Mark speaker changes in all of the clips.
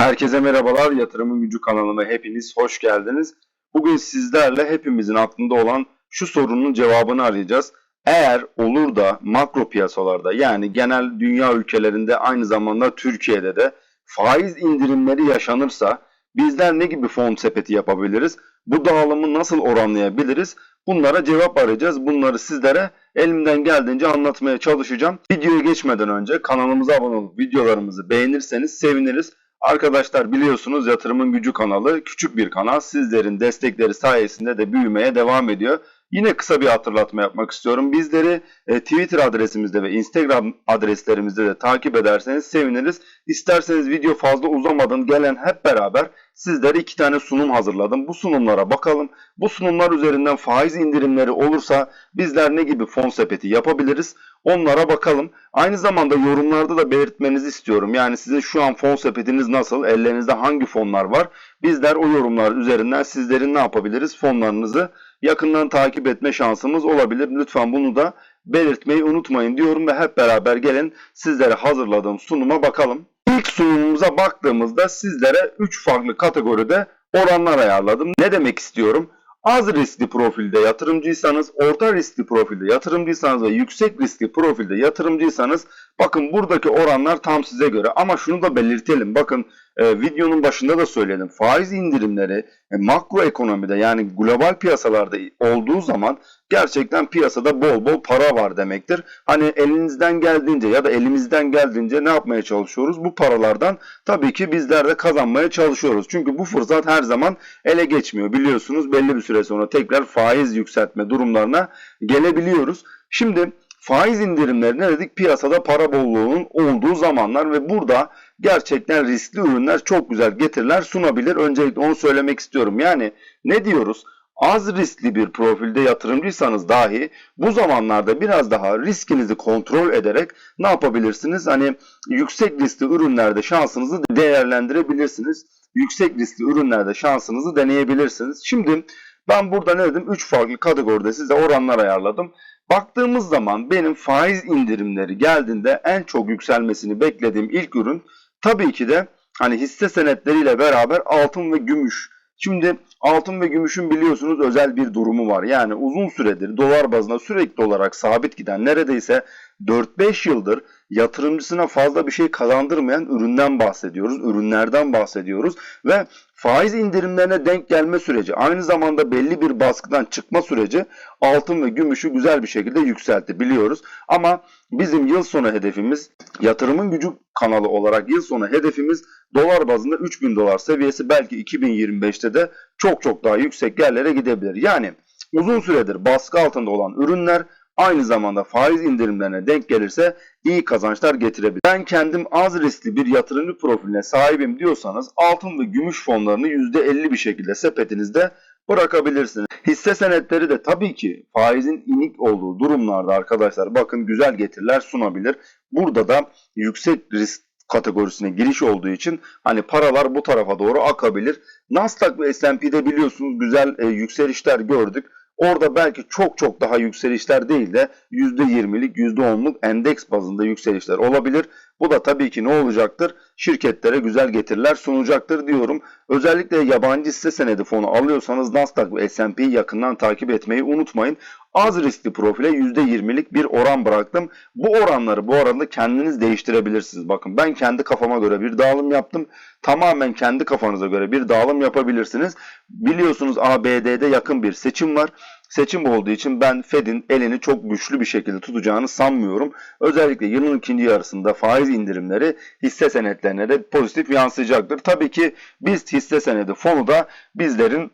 Speaker 1: Herkese merhabalar. Yatırımın Gücü kanalıma hepiniz hoş geldiniz. Bugün sizlerle hepimizin aklında olan şu sorunun cevabını arayacağız. Eğer olur da makro piyasalarda yani genel dünya ülkelerinde aynı zamanda Türkiye'de de faiz indirimleri yaşanırsa bizler ne gibi fon sepeti yapabiliriz? Bu dağılımı nasıl oranlayabiliriz? Bunlara cevap arayacağız. Bunları sizlere elimden geldiğince anlatmaya çalışacağım. Videoya geçmeden önce kanalımıza abone olup videolarımızı beğenirseniz seviniriz. Arkadaşlar biliyorsunuz Yatırımın Gücü kanalı küçük bir kanal. Sizlerin destekleri sayesinde de büyümeye devam ediyor. Yine kısa bir hatırlatma yapmak istiyorum. Bizleri e, Twitter adresimizde ve Instagram adreslerimizde de takip ederseniz seviniriz. İsterseniz video fazla uzamadan gelen hep beraber sizlere iki tane sunum hazırladım. Bu sunumlara bakalım. Bu sunumlar üzerinden faiz indirimleri olursa bizler ne gibi fon sepeti yapabiliriz? Onlara bakalım. Aynı zamanda yorumlarda da belirtmenizi istiyorum. Yani sizin şu an fon sepetiniz nasıl? Ellerinizde hangi fonlar var? Bizler o yorumlar üzerinden sizlerin ne yapabiliriz? Fonlarınızı yakından takip etme şansımız olabilir. Lütfen bunu da belirtmeyi unutmayın diyorum ve hep beraber gelin sizlere hazırladığım sunuma bakalım. İlk sunumumuza baktığımızda sizlere 3 farklı kategoride oranlar ayarladım. Ne demek istiyorum? Az riskli profilde yatırımcıysanız, orta riskli profilde yatırımcıysanız ve yüksek riskli profilde yatırımcıysanız bakın buradaki oranlar tam size göre. Ama şunu da belirtelim. Bakın e, videonun başında da söyledim. Faiz indirimleri e, makro ekonomide yani global piyasalarda olduğu zaman gerçekten piyasada bol bol para var demektir. Hani elinizden geldiğince ya da elimizden geldiğince ne yapmaya çalışıyoruz? Bu paralardan tabii ki bizler de kazanmaya çalışıyoruz. Çünkü bu fırsat her zaman ele geçmiyor. Biliyorsunuz belli bir süre sonra tekrar faiz yükseltme durumlarına gelebiliyoruz. Şimdi faiz indirimleri ne dedik? Piyasada para bolluğunun olduğu zamanlar ve burada gerçekten riskli ürünler çok güzel getiriler sunabilir. Öncelikle onu söylemek istiyorum. Yani ne diyoruz? Az riskli bir profilde yatırımcıysanız dahi bu zamanlarda biraz daha riskinizi kontrol ederek ne yapabilirsiniz? Hani yüksek riskli ürünlerde şansınızı değerlendirebilirsiniz. Yüksek riskli ürünlerde şansınızı deneyebilirsiniz. Şimdi ben burada ne dedim? 3 farklı kategoride size oranlar ayarladım. Baktığımız zaman benim faiz indirimleri geldiğinde en çok yükselmesini beklediğim ilk ürün tabii ki de hani hisse senetleriyle beraber altın ve gümüş. Şimdi altın ve gümüşün biliyorsunuz özel bir durumu var. Yani uzun süredir dolar bazında sürekli olarak sabit giden neredeyse 4-5 yıldır yatırımcısına fazla bir şey kazandırmayan üründen bahsediyoruz. Ürünlerden bahsediyoruz ve faiz indirimlerine denk gelme süreci aynı zamanda belli bir baskıdan çıkma süreci altın ve gümüşü güzel bir şekilde yükseltti biliyoruz. Ama bizim yıl sonu hedefimiz yatırımın gücü kanalı olarak yıl sonu hedefimiz dolar bazında 3000 dolar seviyesi belki 2025'te de çok çok daha yüksek yerlere gidebilir. Yani uzun süredir baskı altında olan ürünler aynı zamanda faiz indirimlerine denk gelirse iyi kazançlar getirebilir. Ben kendim az riskli bir yatırımcı profiline sahibim diyorsanız altın ve gümüş fonlarını %50 bir şekilde sepetinizde bırakabilirsiniz. Hisse senetleri de tabii ki faizin inik olduğu durumlarda arkadaşlar bakın güzel getiriler sunabilir. Burada da yüksek risk kategorisine giriş olduğu için hani paralar bu tarafa doğru akabilir. Nasdaq ve S&P'de biliyorsunuz güzel e, yükselişler gördük. Orada belki çok çok daha yükselişler değil de %20'lik %10'luk endeks bazında yükselişler olabilir. Bu da tabii ki ne olacaktır? Şirketlere güzel getiriler sunacaktır diyorum. Özellikle yabancı hisse senedi fonu alıyorsanız Nasdaq ve S&P'yi yakından takip etmeyi unutmayın. Az riskli profile %20'lik bir oran bıraktım. Bu oranları bu arada kendiniz değiştirebilirsiniz. Bakın ben kendi kafama göre bir dağılım yaptım. Tamamen kendi kafanıza göre bir dağılım yapabilirsiniz. Biliyorsunuz ABD'de yakın bir seçim var seçim olduğu için ben Fed'in elini çok güçlü bir şekilde tutacağını sanmıyorum. Özellikle yılın ikinci yarısında faiz indirimleri hisse senetlerine de pozitif yansıyacaktır. Tabii ki biz hisse senedi fonu da bizlerin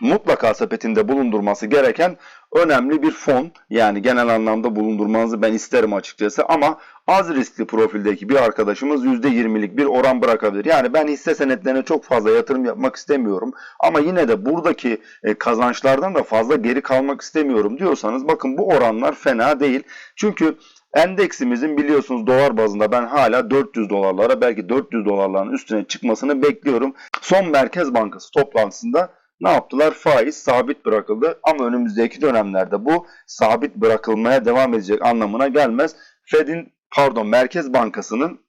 Speaker 1: mutlaka sepetinde bulundurması gereken önemli bir fon. Yani genel anlamda bulundurmanızı ben isterim açıkçası ama az riskli profildeki bir arkadaşımız %20'lik bir oran bırakabilir. Yani ben hisse senetlerine çok fazla yatırım yapmak istemiyorum ama yine de buradaki e, kazançlardan da fazla geri kalmak istemiyorum diyorsanız bakın bu oranlar fena değil. Çünkü Endeksimizin biliyorsunuz dolar bazında ben hala 400 dolarlara belki 400 dolarların üstüne çıkmasını bekliyorum. Son Merkez Bankası toplantısında ne yaptılar? Faiz sabit bırakıldı ama önümüzdeki dönemlerde bu sabit bırakılmaya devam edecek anlamına gelmez. Fed'in pardon Merkez Bankası'nın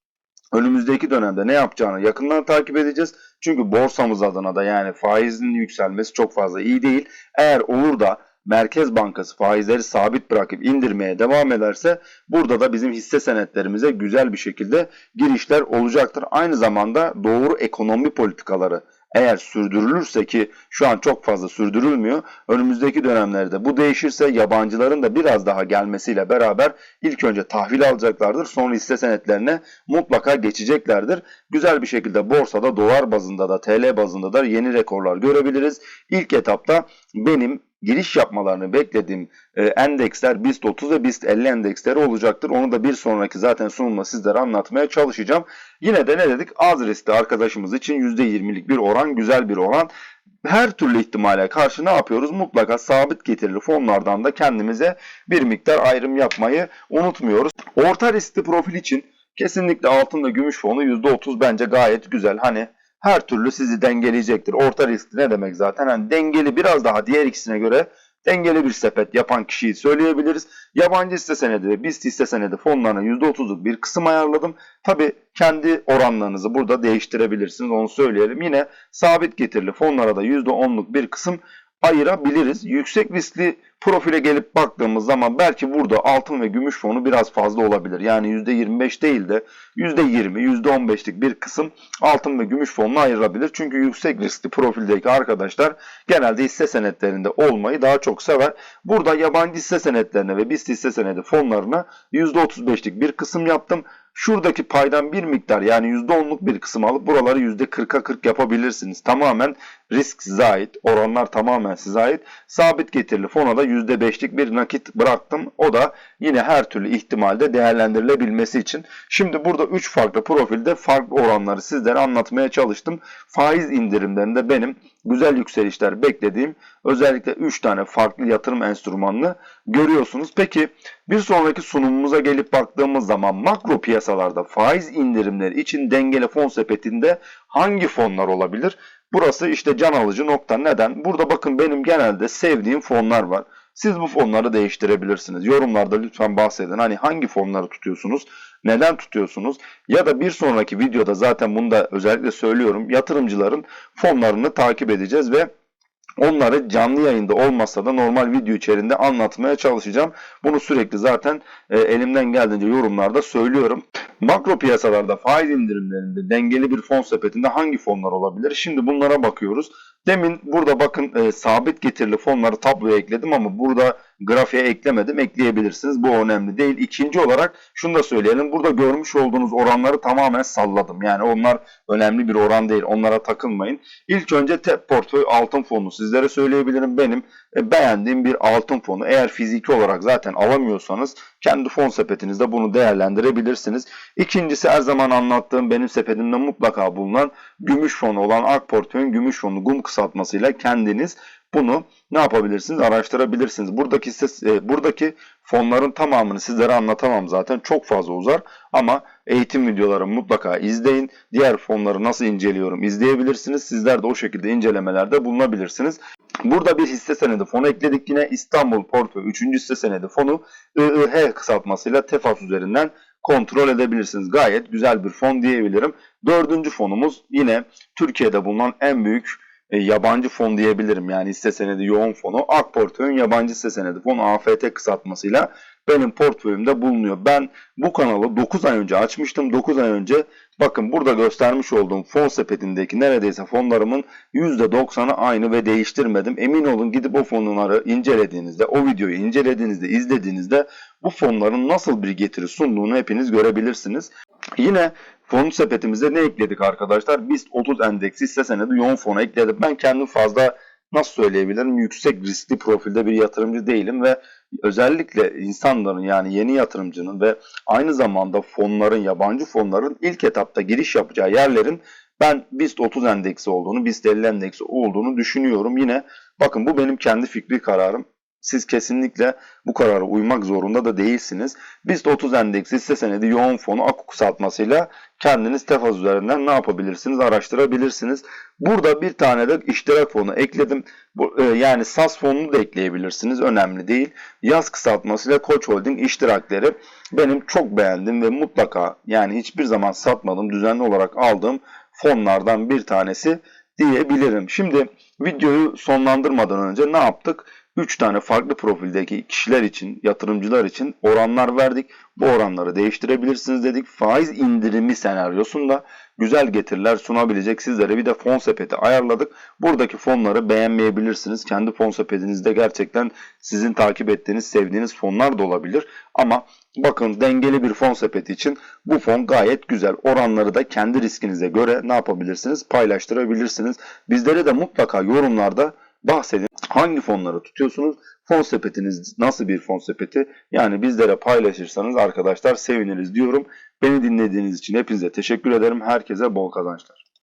Speaker 1: önümüzdeki dönemde ne yapacağını yakından takip edeceğiz. Çünkü borsamız adına da yani faizin yükselmesi çok fazla iyi değil. Eğer olur da Merkez Bankası faizleri sabit bırakıp indirmeye devam ederse burada da bizim hisse senetlerimize güzel bir şekilde girişler olacaktır. Aynı zamanda doğru ekonomi politikaları eğer sürdürülürse ki şu an çok fazla sürdürülmüyor. Önümüzdeki dönemlerde bu değişirse yabancıların da biraz daha gelmesiyle beraber ilk önce tahvil alacaklardır. Sonra hisse senetlerine mutlaka geçeceklerdir. Güzel bir şekilde borsada dolar bazında da TL bazında da yeni rekorlar görebiliriz. İlk etapta benim giriş yapmalarını beklediğim e, endeksler BIST 30 ve BIST 50 endeksleri olacaktır. Onu da bir sonraki zaten sunumda sizlere anlatmaya çalışacağım. Yine de ne dedik? Az riskli arkadaşımız için %20'lik bir oran, güzel bir oran. Her türlü ihtimale karşı ne yapıyoruz? Mutlaka sabit getirili fonlardan da kendimize bir miktar ayrım yapmayı unutmuyoruz. Orta riskli profil için kesinlikle altın ve gümüş fonu %30 bence gayet güzel. Hani her türlü sizi dengeleyecektir. Orta riskli ne demek zaten? Hani dengeli biraz daha diğer ikisine göre dengeli bir sepet yapan kişiyi söyleyebiliriz. Yabancı hisse senedi ve BIST hisse senedi fonlarına %30'luk bir kısım ayarladım. Tabi kendi oranlarınızı burada değiştirebilirsiniz onu söyleyelim. Yine sabit getirili fonlara da %10'luk bir kısım ayırabiliriz. Yüksek riskli profile gelip baktığımız zaman belki burada altın ve gümüş fonu biraz fazla olabilir. Yani %25 değil de %20, %15'lik bir kısım altın ve gümüş fonuna ayırabilir. Çünkü yüksek riskli profildeki arkadaşlar genelde hisse senetlerinde olmayı daha çok sever. Burada yabancı hisse senetlerine ve BIST hisse senedi fonlarına %35'lik bir kısım yaptım. Şuradaki paydan bir miktar yani %10'luk bir kısım alıp buraları %40'a 40 yapabilirsiniz. Tamamen risk size ait. Oranlar tamamen size ait. Sabit getirili fona da %5'lik bir nakit bıraktım. O da yine her türlü ihtimalde değerlendirilebilmesi için. Şimdi burada 3 farklı profilde farklı oranları sizlere anlatmaya çalıştım. Faiz indirimlerinde benim güzel yükselişler beklediğim özellikle 3 tane farklı yatırım enstrümanını görüyorsunuz. Peki bir sonraki sunumumuza gelip baktığımız zaman makro piyasalarda faiz indirimleri için dengeli fon sepetinde hangi fonlar olabilir? Burası işte can alıcı nokta. Neden? Burada bakın benim genelde sevdiğim fonlar var. Siz bu fonları değiştirebilirsiniz. Yorumlarda lütfen bahsedin. Hani hangi fonları tutuyorsunuz? Neden tutuyorsunuz? Ya da bir sonraki videoda zaten bunu da özellikle söylüyorum. Yatırımcıların fonlarını takip edeceğiz ve Onları canlı yayında olmasa da normal video içerisinde anlatmaya çalışacağım. Bunu sürekli zaten e, elimden geldiğince yorumlarda söylüyorum. Makro piyasalarda faiz indirimlerinde dengeli bir fon sepetinde hangi fonlar olabilir? Şimdi bunlara bakıyoruz. Demin burada bakın e, sabit getirili fonları tabloya ekledim ama burada grafiğe eklemedim. Ekleyebilirsiniz. Bu önemli değil. İkinci olarak şunu da söyleyelim. Burada görmüş olduğunuz oranları tamamen salladım. Yani onlar önemli bir oran değil. Onlara takılmayın. İlk önce TEP portföy altın fonu sizlere söyleyebilirim. Benim e, beğendiğim bir altın fonu. Eğer fiziki olarak zaten alamıyorsanız kendi fon sepetinizde bunu değerlendirebilirsiniz. İkincisi her zaman anlattığım benim sepetimde mutlaka bulunan gümüş fonu olan AK portföyün gümüş fonu GUM kısaltmasıyla kendiniz bunu ne yapabilirsiniz? Araştırabilirsiniz. Buradaki e, buradaki fonların tamamını sizlere anlatamam zaten. Çok fazla uzar ama eğitim videolarımı mutlaka izleyin. Diğer fonları nasıl inceliyorum izleyebilirsiniz. Sizler de o şekilde incelemelerde bulunabilirsiniz. Burada bir hisse senedi fonu ekledik yine İstanbul Portföy 3. hisse senedi fonu IIH kısaltmasıyla TEFAS üzerinden kontrol edebilirsiniz. Gayet güzel bir fon diyebilirim. Dördüncü fonumuz yine Türkiye'de bulunan en büyük e, yabancı fon diyebilirim. Yani hisse senedi yoğun fonu. AK portföyün yabancı hisse senedi fonu AFT kısaltmasıyla benim portföyümde bulunuyor. Ben bu kanalı 9 ay önce açmıştım. 9 ay önce bakın burada göstermiş olduğum fon sepetindeki neredeyse fonlarımın %90'ı aynı ve değiştirmedim. Emin olun gidip o fonları incelediğinizde, o videoyu incelediğinizde, izlediğinizde bu fonların nasıl bir getiri sunduğunu hepiniz görebilirsiniz. Yine fon sepetimize ne ekledik arkadaşlar? BIST 30 endeksi hisse senedi yoğun fona ekledim. Ben kendim fazla nasıl söyleyebilirim? Yüksek riskli profilde bir yatırımcı değilim ve özellikle insanların yani yeni yatırımcının ve aynı zamanda fonların, yabancı fonların ilk etapta giriş yapacağı yerlerin ben BIST 30 endeksi olduğunu, BIST 50 endeksi olduğunu düşünüyorum. Yine bakın bu benim kendi fikri kararım. Siz kesinlikle bu karara uymak zorunda da değilsiniz. BIST 30 endeksi hisse senedi yoğun fonu akü kısaltmasıyla kendiniz Tefaz üzerinden ne yapabilirsiniz? Araştırabilirsiniz. Burada bir tane de iştirak fonu ekledim. E, yani SAS fonunu da ekleyebilirsiniz. Önemli değil. Yaz kısaltmasıyla Koç Holding iştirakleri benim çok beğendiğim ve mutlaka yani hiçbir zaman satmadım. Düzenli olarak aldığım fonlardan bir tanesi diyebilirim. Şimdi videoyu sonlandırmadan önce ne yaptık? 3 tane farklı profildeki kişiler için, yatırımcılar için oranlar verdik. Bu oranları değiştirebilirsiniz dedik. Faiz indirimi senaryosunda güzel getiriler sunabilecek sizlere bir de fon sepeti ayarladık. Buradaki fonları beğenmeyebilirsiniz. Kendi fon sepetinizde gerçekten sizin takip ettiğiniz, sevdiğiniz fonlar da olabilir. Ama bakın dengeli bir fon sepeti için bu fon gayet güzel. Oranları da kendi riskinize göre ne yapabilirsiniz? Paylaştırabilirsiniz. Bizlere de mutlaka yorumlarda bahsedin. Hangi fonları tutuyorsunuz? Fon sepetiniz nasıl bir fon sepeti? Yani bizlere paylaşırsanız arkadaşlar seviniriz diyorum. Beni dinlediğiniz için hepinize teşekkür ederim. Herkese bol kazançlar.